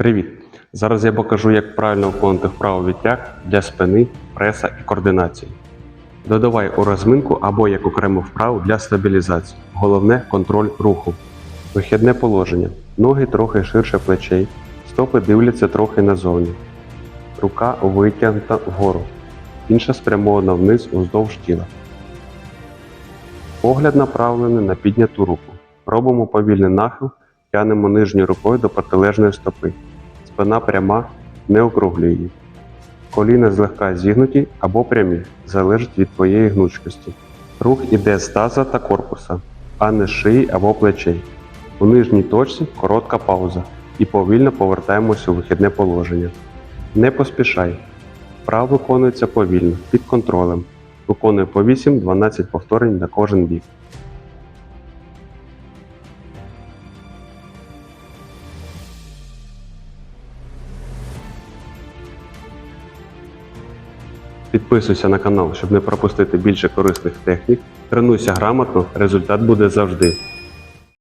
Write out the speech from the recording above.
Привіт! Зараз я покажу, як правильно виконувати вправу відтяг для спини, преса і координації. Додавай у розминку або як окрему вправу для стабілізації. Головне контроль руху. Вихідне положення. Ноги трохи ширше плечей, стопи дивляться трохи назовні. Рука витягнута вгору, інша спрямована вниз уздовж тіла. Погляд направлений на підняту руку. Робимо повільний нахил, тянемо нижньою рукою до протилежної стопи. Спина пряма, не округлюй її. Коліна злегка зігнуті або прямі, залежить від твоєї гнучкості. Рух іде з таза та корпуса, а не з шиї або плечей. У нижній точці коротка пауза і повільно повертаємося у вихідне положення. Не поспішай. Вправа виконується повільно, під контролем. Виконуй по 8-12 повторень на кожен бік. Підписуйся на канал, щоб не пропустити більше корисних технік. Тренуйся грамотно, результат буде завжди.